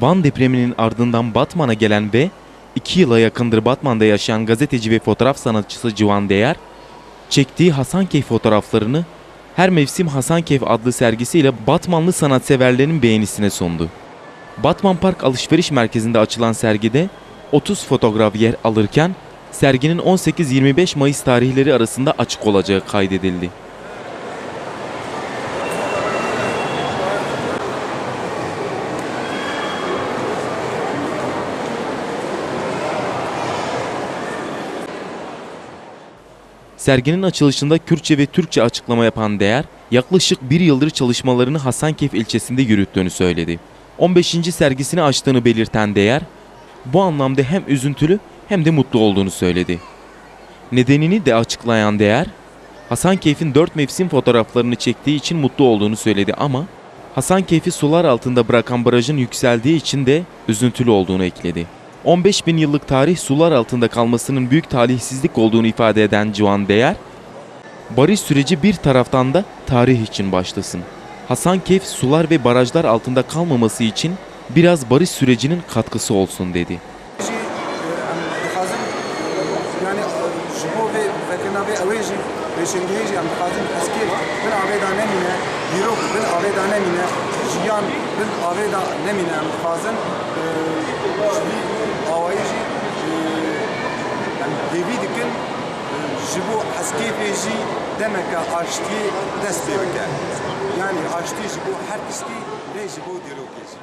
Van depreminin ardından Batman'a gelen ve 2 yıla yakındır Batman'da yaşayan gazeteci ve fotoğraf sanatçısı Civan Değer, çektiği Hasankeyf fotoğraflarını Her Mevsim Hasankeyf adlı sergisiyle Batmanlı sanatseverlerin beğenisine sundu. Batman Park Alışveriş Merkezi'nde açılan sergide 30 fotoğraf yer alırken serginin 18-25 Mayıs tarihleri arasında açık olacağı kaydedildi. Serginin açılışında Kürtçe ve Türkçe açıklama yapan Değer, yaklaşık bir yıldır çalışmalarını Hasankeyf ilçesinde yürüttüğünü söyledi. 15. sergisini açtığını belirten Değer, bu anlamda hem üzüntülü hem de mutlu olduğunu söyledi. Nedenini de açıklayan Değer, Hasankeyf'in dört mevsim fotoğraflarını çektiği için mutlu olduğunu söyledi ama Hasankeyf'i sular altında bırakan barajın yükseldiği için de üzüntülü olduğunu ekledi. 15 bin yıllık tarih sular altında kalmasının büyük talihsizlik olduğunu ifade eden Civan Değer, barış süreci bir taraftan da tarih için başlasın. Hasankeyf sular ve barajlar altında kalmaması için biraz barış sürecinin katkısı olsun dedi. ji bo heskêvê jî demeke aştiyê dest pê bike. Yanî aştî ji bo her tiştî lê ji bo dîrokê jî.